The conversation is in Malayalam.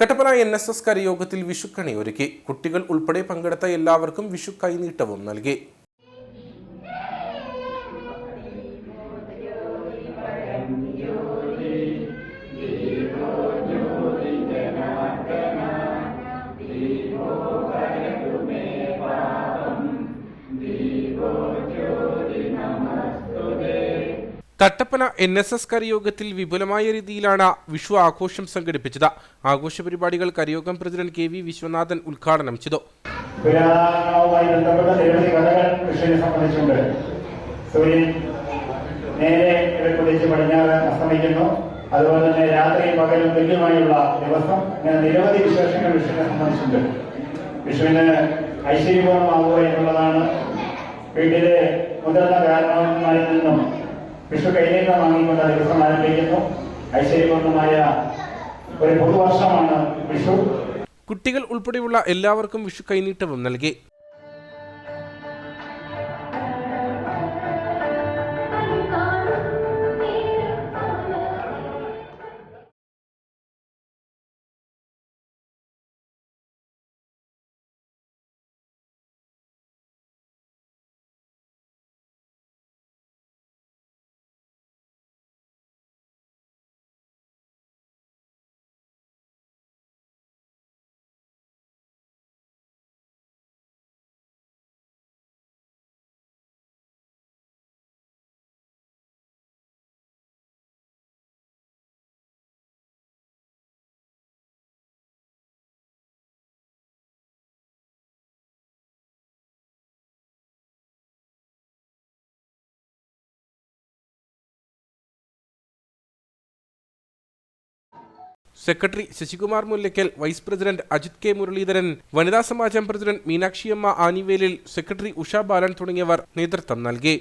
കട്ടപ്പന എൻ എസ് എസ് കരയോഗത്തിൽ വിഷുക്കണി ഒരുക്കി. കുട്ടികൾ ഉൾപ്പെടെ പങ്കെടുത്ത എല്ലാവർക്കും വിഷു കൈനീട്ടവും നൽകി. കട്ടപ്പന എൻ എസ് എസ് കരയോഗത്തിൽ വിപുലമായ രീതിയിലാണ് വിഷു ആഘോഷം സംഘടിപ്പിച്ചത്. ആഘോഷ പരിപാടികൾ കരയോഗം പ്രസിഡന്റ് കെ വി വിശ്വനാഥൻ ഉദ്ഘാടനം ചെയ്തു. സൂര്യൻ നേരെ അതുപോലെ തന്നെ രാത്രിയും പകലും തുല്യമായുള്ള ദിവസം ഇങ്ങനെ നിരവധി വിശേഷങ്ങൾ വിഷുവിനെ സംബന്ധിച്ചുണ്ട്. വിഷുവിന് ഐശ്വര്യപൂർണമാവുക എന്നുള്ളതാണ് വീട്ടിലെ മുതിർന്ന കാരണവന്മാരിൽ നിന്നും വിഷു കൈനീട്ടം വാങ്ങിക്കൊണ്ട് ദിവസം ആരംഭിക്കുന്നു. ഐശ്വര്യപൂർണമായ ഒരു പുതുവർഷമാണ് വിഷു. കുട്ടികൾ ഉൾപ്പെടെയുള്ള എല്ലാവർക്കും വിഷു കൈനീട്ടവും നൽകി. Secretary Sasikumar Mullakkal vice president Ajith K Muraleedharan വനിതാ സമാജം പ്രസിഡന്റ് മീനാക്ഷിയമ്മ ആനിവേലിൽ സെക്രട്ടറി ഉഷാ ബാലൻ തുടങ്ങിയവർ നേതൃത്വം നൽകി.